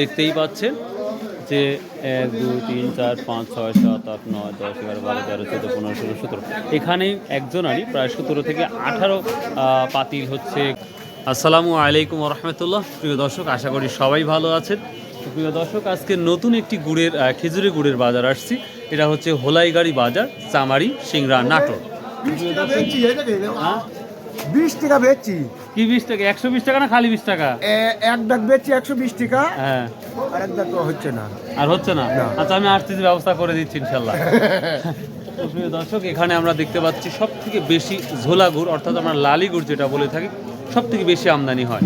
দেখতেই পাচ্ছেন যে এক দুই তিন চার পাঁচ ছয় সাত আট নয় দশ এগারো বারো তেরো চোদ্দ পনেরো ষোলো সতেরো। এখানেই একজনারই প্রায় সতেরো থেকে আঠারো পাতিল হচ্ছে। আসসালামু আলাইকুম রহমতুল্লাহ। প্রিয় দর্শক আশা করি সবাই ভালো আছেন। প্রিয় দর্শক আজকে নতুন একটি গুড়ের খেজুরি গুড়ের বাজার আসছি। এটা হচ্ছে হোলাইগাড়ি বাজার চামারি সিংড়া নাটোর। বিশ টাকা বেচছি। কি বিশ টাকা? একশো বিশ টাকা না খালি বিশ টাকা? এক ডাক বেচছি একশো বিশ টাকা। হ্যাঁ। আর এক ডাক তো হচ্ছে না। আর হচ্ছে না? না। আচ্ছা আমি আসতেছি ব্যবস্থা করে দিচ্ছি ইনশাল্লাহ। প্রিয় দর্শক এখানে আমরা দেখতে পাচ্ছি সব থেকে বেশি ঝোলা গুড় অর্থাৎ আমরা লালি গুড় যেটা বলে থাকি সব থেকে বেশি আমদানি হয়।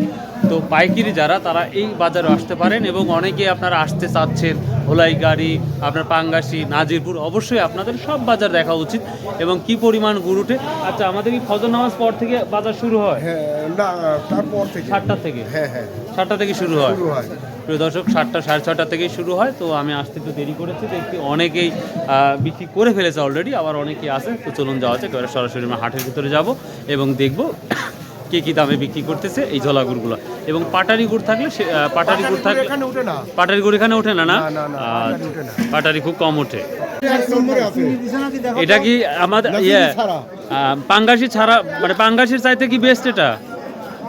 তো পাইকারি যারা তারা এই বাজারে আসতে পারেন এবং অনেকে আপনারা আসতে চাচ্ছেন হোলাই গাড়ি আপনার পাঙ্গাসি নাজিরপুর অবশ্যই আপনাদের সব বাজার দেখা উচিত এবং কি পরিমাণ উঠে। আচ্ছা আমাদের কি ফজর নামাজ পর থেকে বাজার শুরু হয়? হ্যাঁ না তারপর থেকে। সাতটা থেকে? হ্যাঁ হ্যাঁ। সাতটা থেকে শুরু হয়? শুরু হয়। প্রিয় দর্শক সাতটা সাড়ে ছটা থেকেই শুরু হয় তো আমি আসতে একটু দেরি করেছি দেখছি অনেকেই বিক্রি করে ফেলেছে অলরেডি আবার অনেকেই আছে তো চলুন যাওয়া যাক এবারে সরাসরি আমরা হাটের ভিতরে যাব এবং দেখব কে কী দামে বিক্রি করতেছে এই জলা গুড়গুলো এবং পাটারি গুড় থাকলে সে পাটারি গুড় থাকলে এখানে উঠে না। পাটারি গুড় এখানে ওঠে না না? না, পাটারি। আচ্ছা, খুব কম ওঠে এটা কি আমাদের ইয়ে ছাড়া। পাঙ্গাসি ছাড়া মানে পাঙ্গাসির চাইতে কি বেস্ট এটা?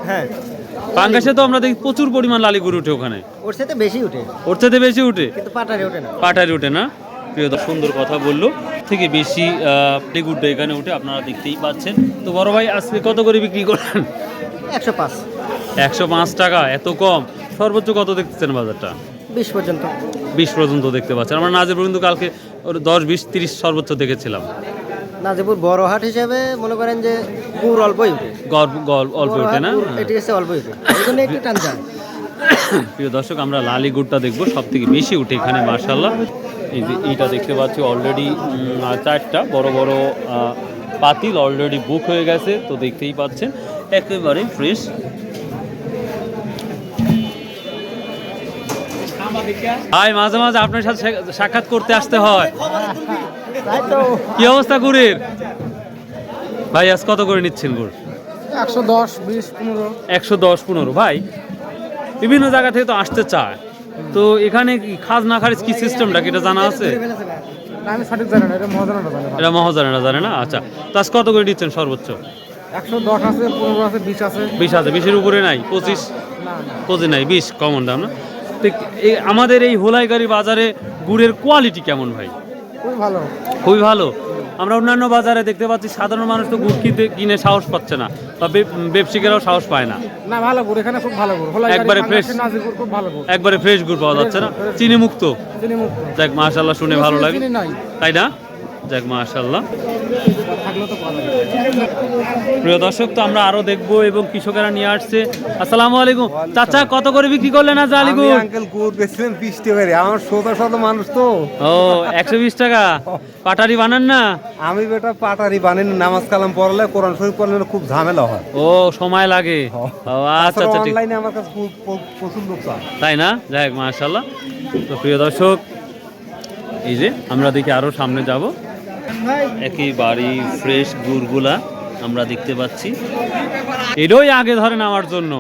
হ্যাঁ। পাঙ্গাসে তো আমরা দেখি প্রচুর পরিমাণ লালি গুড় উঠে ওখানে। ওর সাথে বেশি উঠে। ওর চাইতে বেশি উঠে? কিন্তু পাটারে ওঠে না। পাটারি ওঠে না? প্রিয় দর্শক, সুন্দর কথা বলল। থেকে বেশি টেগুড্ডা এখানে উঠে আপনারা দেখতেই পাচ্ছেন। তো বড় ভাই আজকে কত করে বিক্রি করেন একশো পাঁচ। একশো পাঁচ টাকা এত কম। সর্বোচ্চ কত দেখতেছেন বাজারটা? বিশ পর্যন্ত। বিশ পর্যন্ত দেখতে পাচ্ছেন। আমরা নাজের পর্যন্ত কালকে ওর দশ বিশ তিরিশ সর্বোচ্চ দেখেছিলাম। নাজিপুর বড় হাট হিসাবে মনে করেন যে গুড় অল্পই উঠে। অল্প উঠে না? এটি হচ্ছে অল্পই উঠে। এই জন্য একটু টান যায়। প্রিয় দর্শক আমরা লালি গুড়টা দেখব সব থেকে বেশি উঠে এখানে মার্শাল্লাহ এই যে এইটা দেখতে পাচ্ছি অলরেডি চারটা বড় বড় পাতিল অলরেডি বুক হয়ে গেছে তো দেখতেই পাচ্ছেন একেবারে ফ্রেশ ভাই মাঝে মাঝে আপনার সাথে সাক্ষাৎ করতে আসতে হয়। কি অবস্থা গুড়ের? ভাই আজ কত করে নিচ্ছেন গুড়? একশো দশ বিশ পনেরো। একশো দশ পনেরো। ভাই বিভিন্ন জায়গা থেকে তো আসতে চায়। তো এখানে কি খাজনা খারিজ কি সিস্টেমটা কি? এটা জানা আছে? আমি সঠিক জানি না এটা জানি এটা মহাজানেরা জানে না? আচ্ছা। তো আজ কত করে দিচ্ছেন সর্বোচ্চ? একশো দশ আছে পনেরো আছে বিশ আছে। বিশ আছে। বিশের উপরে নাই? পঁচিশ? না না। পঁচিশ নাই। বিশ কমন দাম না? তো এই আমাদের এই হোলাইগাড়ি বাজারে গুড়ের কোয়ালিটি কেমন ভাই? খুব ভালো। খুবই ভালো? আমরা অন্যান্য বাজারে দেখতে পাচ্ছি সাধারণ মানুষ তো গুড় কিনতে কিনে সাহস পাচ্ছে না বা ব্যবসায়ীরাও সাহস পায় না। না ভালো গুড় এখানে খুব ভালো গুড়। একবারে ফ্রেশ খুব ভালো গুড়। একবারে ফ্রেশ গুড় পাওয়া যাচ্ছে না। চিনি মুক্ত চিনি মুক্ত যাক মাশাআল্লাহ শুনে ভালো লাগে। তাই না? যাক মাশাল্লাহ প্রিয় দর্শক তো আমরা আরও দেখব এবং কৃষকেরা নিয়ে আসছে। আসসালামু আলাইকুম। চাচা কত করে বিক্রি করলেন আজ আলি গুড় আঙ্কেল গুড় বেচছিলেন বিশ টাকা করে। আমার শত শত মানুষ তো। ও একশো বিশ টাকা? পাটারি বানান না? আমি বেটা পাটারি বানিয়ে নামাজ কালাম পড়লে কোরআন শরীফ পড়লে খুব ঝামেলা হয়। ও সময় লাগে। ও আচ্ছা আচ্ছা অনলাইনে আমার কাছে প্রচুর লোক তাই না? যাক মাশাল্লাহ তো প্রিয় দর্শক এই যে আমরা দেখি আরও সামনে যাব। একেবারে ফ্রেশ গুড়গুলা আমরা দেখতে পাচ্ছি। এটাই আগে ধরেন আমার জন্য।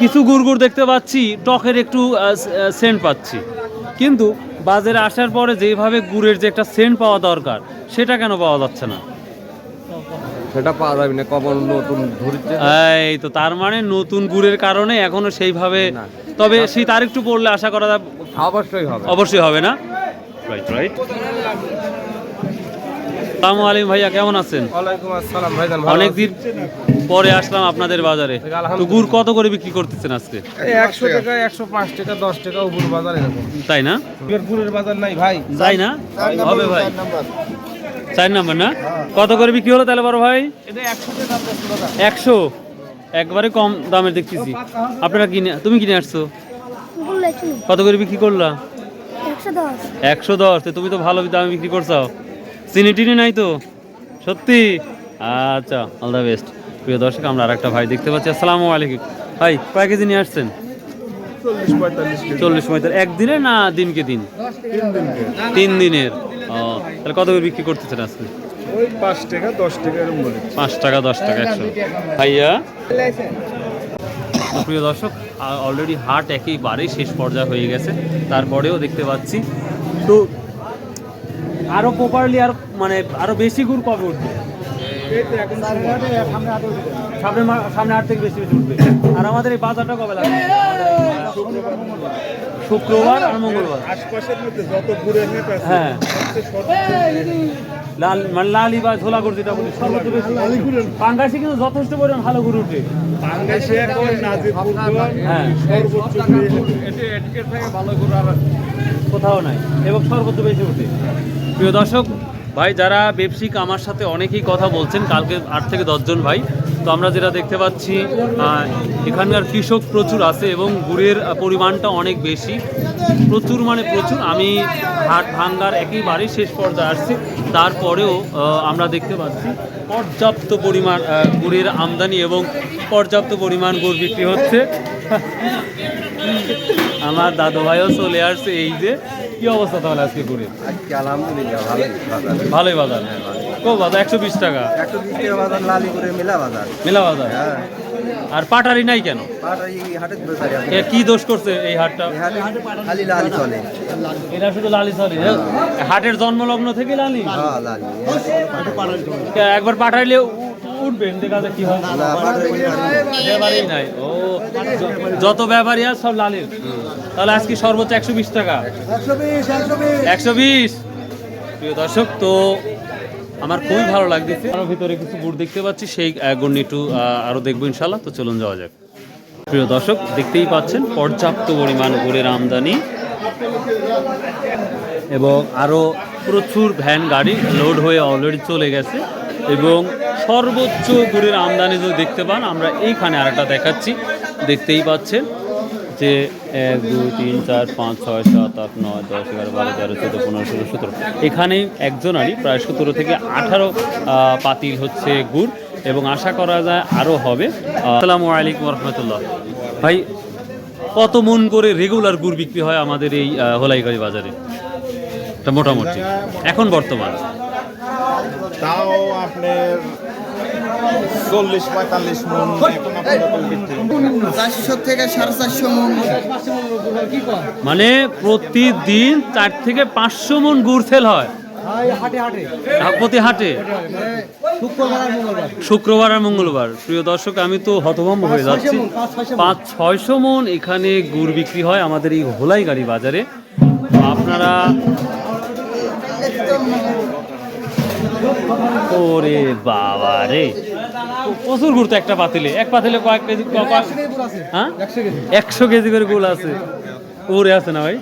কিছু গুড় গুড় দেখতে পাচ্ছি টকের একটু সেন্ট পাচ্ছি। কিন্তু বাজারে আসার পরে যেভাবে গুড়ের যে একটা সেন্ট পাওয়া দরকার সেটা কেন পাওয়া যাচ্ছে না? সেটা পাওয়া যাবে না কখন নতুন ধরছে এই তো তার মানে নতুন গুড়ের কারণে এখনও সেইভাবে তবে শীত আর একটু পড়লে আশা করা অবশ্যই হবে। অবশ্যই হবে না? রাইট রাইট সালামু আলাইকুম ভাইয়া কেমন আছেন? ওয়ালাইকুম আসসালাম ভাইজান অনেকদিন পরে আসলাম আপনাদের বাজারে। তো গুড় কত করে বিক্রি করতেছেন আজকে? একশো টাকা একশো পাঁচ টাকা দশ টাকা উপর বাজার তাই না? গুড়ের বাজার নাই ভাই। তাই না? হবে ভাই। চার নাম্বার? না? কত করে বিক্রি হলো তাহলে বড় ভাই? একশো একশো একবারে কম দামের দেখতেছি। আপনারা কিনে তুমি কিনে আসছো? কত করে বিক্রি করলা? একশো দশ। তুমি তো ভালো দামে বিক্রি করছ চিনি টিনি নাই তো? সত্যি? আচ্ছা অল দ্য বেস্ট প্রিয় দর্শক আমরা আর একটা ভাই দেখতে পাচ্ছি। আসসালামু আলাইকুম। ভাই কয় কেজি নিয়ে আসছেন? চল্লিশ পঁয়তাল্লিশ একদিনে না দিনকে দিন? তিন দিনের। ও তাহলে কত করে বিক্রি করতেছেন আজকে? পাঁচ টাকা দশ টাকা পাঁচ টাকা দশ টাকা একশো। ভাইয়া? প্রিয় দর্শক অলরেডি হাট একেবারেই শেষ পর্যায়ে হয়ে গেছে। তারপরেও দেখতে পাচ্ছি। তো আরও প্রপারলি আর মানে আরও বেশি গুড় কবে উঠবে? সামনে আট থেকে বেশি বেশি উঠবে। আর আমাদের এই বাজারটা কবে লাগবে? শুক্রবার আর মঙ্গলবার। আশপাশের মধ্যে যত ঘুরে হেঁট আছে হ্যাঁ। লাল মানে লালি বা ঝোলা গুড় যেটা বলি সর্বোচ্চ বেশি। পাঙ্গাসি কিন্তু যথেষ্ট পরিমাণ ভালো গুড় উঠে। হ্যাঁ। আর কোথাও নাই এবং সর্বোচ্চ বেশি উঠে। প্রিয় দর্শক, ভাই, যারা ব্যবসায়িক আমার সাথে অনেকেই কথা বলছেন, কালকে আট থেকে দশজন ভাই, তো আমরা যেটা দেখতে পাচ্ছি এখানকার কৃষক প্রচুর আছে এবং গুড়ের পরিমাণটা অনেক বেশি। প্রচুর মানে প্রচুর, আমি হাট ভাঙ্গার একেবারেই শেষ পর্যায়ে আসছি। তারপরেও আমরা দেখতে পাচ্ছি পর্যাপ্ত পরিমাণ গুড়ের আমদানি এবং পর্যাপ্ত পরিমাণ গুড় বিক্রি হচ্ছে। আমার দাদু ভাইও চলে আসছে এই যে। কি অবস্থা তাহলে আজকে গুড়ের আজকে আলহামদুলিল্লাহ ভালোই বাজার। ভালোই বাজার কো বাজার? একশো বিশ টাকা। একশো বিশ টাকা বাজার লালিপুরে মেলা বাজার। মেলা বাজার? হ্যাঁ। আর পাটারি নাই কেন। এ কি দোষ করছে এই হাটটা? খালি লাল চলে। এটা শুধু লালি সরি হাটের জন্মলগ্ন থেকে লালি? হ্যাঁ একবার পাঠাইলে উঠবেন দেখা যাক কি হয়? ব্যাপারই নাই। ও যত ব্যাপারই আছে সব লালির। তাহলে আজকে সর্বোচ্চ একশো বিশ টাকা। একশো বিশ প্রিয় দর্শক তো আমার খুবই ভালো লাগতেছে। আরও ভিতরে কিছু গুড় দেখতে পাচ্ছি সেই গুড় একটু আরও দেখব ইনশাল্লাহ তো চলুন যাওয়া যাক। প্রিয় দর্শক দেখতেই পাচ্ছেন পর্যাপ্ত পরিমাণ গুড়ের আমদানি। এবং আরও প্রচুর ভ্যান গাড়ি লোড হয়ে অলরেডি চলে গেছে। এবং সর্বোচ্চ গুড়ের আমদানি যদি দেখতে পান, আমরা এইখানে আরেকটা দেখাচ্ছি। দেখতেই পাচ্ছেন যে, এক, দুই, তিন, চার, পাঁচ, ছয়, সাত, আট, নয়, দশ, এগারো, বারো, তেরো, চোদ্দ, পনেরো, ষোলো, সতেরো। এখানেই একজনারই প্রায় সতেরো থেকে আঠারো পাতিল হচ্ছে গুড় এবং আশা করা যায় আরও হবে। আসসালামু আলাইকুম রহমতুল্লাহ। ভাই, কত মন করে রেগুলার গুড় বিক্রি হয় আমাদের এই হোলাইগাড়ি বাজারে? মোটামুটি। এখন বর্তমান? তাও আপনার চল্লিশ পঁয়তাল্লিশ মন চারশো থেকে সাড়ে চারশো মন। মানে প্রতিদিন চার থেকে পাঁচশো মন গুড় সেল হয়। হ্যাঁ, প্রতি হাটে। শুক্রবার আর মঙ্গলবার। প্রিয় দর্শক আমি তো হতভম্ব হয়ে যাচ্ছি। পাঁচ ছয়শো মন। এখানে গুড় বিক্রি হয় আমাদের এই হোলাই গাড়ি বাজারে। আপনারা ওরে বাবা রে। প্রচুর গুড় তো একটা পাতিলে। এক পাতিলে কয়েক কেজি হ্যাঁ? একশো কেজি। করে গুড় আছে। ওরে আছে না ভাই?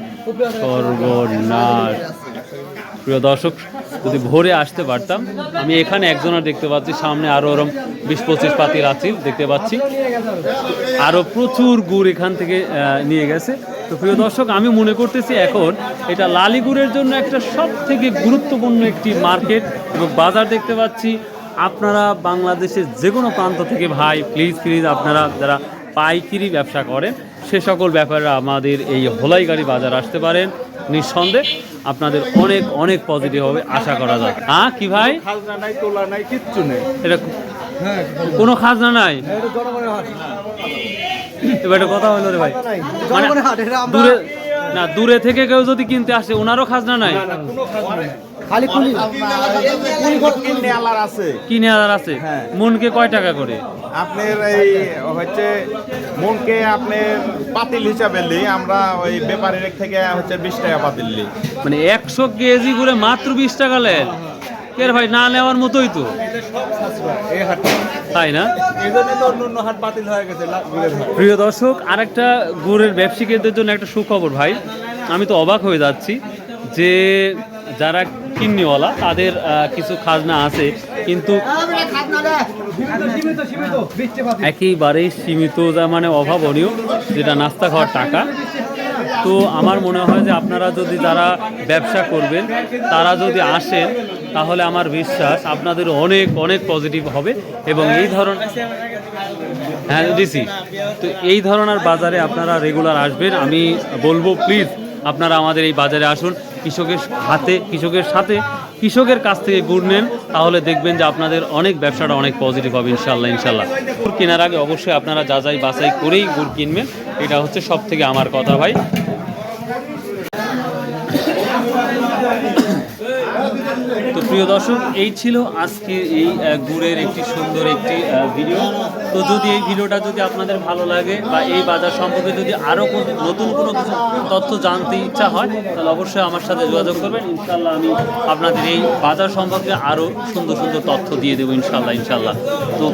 সর্বনাশ। প্রিয় দর্শক যদি ভোরে আসতে পারতাম আমি এখানে একজনের দেখতে পাচ্ছি সামনে আরও ওরম বিশ পঁচিশ পাতিল আছিল দেখতে পাচ্ছি। আরও প্রচুর গুড় এখান থেকে নিয়ে গেছে। তো প্রিয় দর্শক আমি মনে করতেছি এখন এটা লালিগুড়ের জন্য একটা সব থেকে গুরুত্বপূর্ণ একটি মার্কেট এবং বাজার দেখতে পাচ্ছি। আপনারা বাংলাদেশের যে কোনো প্রান্ত থেকে ভাই প্লিজ প্লিজ আপনারা যারা পাইকিরি ব্যবসা করেন সে সকল ব্যাপারে আমাদের এই হোলাইগাড়ি বাজার আসতে পারেন নিঃসন্দেহে আপনাদের অনেক অনেক পজিটিভ হবে আশা করা যায়। হ্যাঁ কি ভাই? তোলা নাই কিচ্ছু নেই। এটা কোনো খাজনা নাই? এবার একটা কথা হলো রে ভাই। মানে দূরে না দূরে থেকে কেউ যদি কিনতে আসে ওনারও খাজনা নাই? খালি কুলি। কিনে আলার আছে। কিনে হাজার আছে? মনকে কয় টাকা করে? আপনার এই হচ্ছে মনকে আপনার পাতিল হিসাবে নিই আমরা ওই ব্যাপারীর থেকে হচ্ছে বিশ টাকা পাতিল নিই মানে একশো কেজি করে মাত্র বিশ টাকা নেন কে ভাই না নেওয়ার মতোই তো। তাই না? হয়ে। প্রিয় দর্শক আরেকটা গুড়ের ব্যবসায়ীদের জন্য একটা সুখবর ভাই। আমি তো অবাক হয়ে যাচ্ছি যে যারা কিন্নিওয়ালা তাদের কিছু খাজনা আছে কিন্তু একেবারেই সীমিত যা মানে অভাবনীয় যেটা নাস্তা খাওয়ার টাকা। তো আমার মনে হয় যে আপনারা যদি যারা ব্যবসা করবেন, তারা যদি আসেন, তাহলে আমার বিশ্বাস আপনাদের অনেক অনেক পজিটিভ হবে এবং এই ধরন হ্যাঁ ডিসি তো এই ধরনের বাজারে আপনারা রেগুলার আসবেন। আমি বলব প্লিজ আপনারা আমাদের এই বাজারে আসুন। কৃষকের হাতে, কৃষকের সাথে, কৃষকের কাছ থেকে গুড় নেন, তাহলে দেখবেন যে আপনাদের অনেক ব্যবসাটা অনেক পজিটিভ হবে ইনশাল্লাহ ইনশাল্লাহ গুড় কেনার আগে অবশ্যই আপনারা যাচাই বাছাই করেই গুড় কিনবেন। এটা হচ্ছে সব থেকে আমার কথা ভাই। প্রিয় দর্শক, এই ছিল আজকে এই গুড়ের একটি সুন্দর একটি ভিডিও। তো যদি এই ভিডিওটা যদি আপনাদের ভালো লাগে বা এই বাজার সম্পর্কে যদি আরও নতুন কোনো কিছু তথ্য জানতে ইচ্ছা হয়, তাহলে অবশ্যই আমার সাথে যোগাযোগ করবেন। ইনশাল্লাহ আমি আপনাদের এই বাজার সম্পর্কে আরও সুন্দর সুন্দর তথ্য দিয়ে দেবো ইনশাল্লাহ ইনশাল্লাহ তো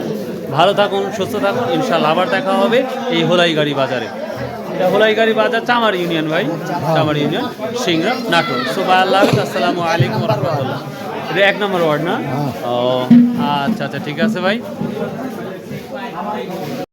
ভালো থাকুন, সুস্থ থাকুন ইনশাল্লাহ আবার দেখা হবে এই হোলাইগাড়ি বাজারে। এটা হোলাইগাড়ি বাজার চামার ইউনিয়ন ভাই, চামার ইউনিয়ন সিংরা নাটোর। সো ভাই আল্লাহ আসসালামু আলাইকুম রহমতুল্লাহ। এটা এক নম্বর ওয়ার্ড না ও আচ্ছা আচ্ছা ঠিক আছে ভাই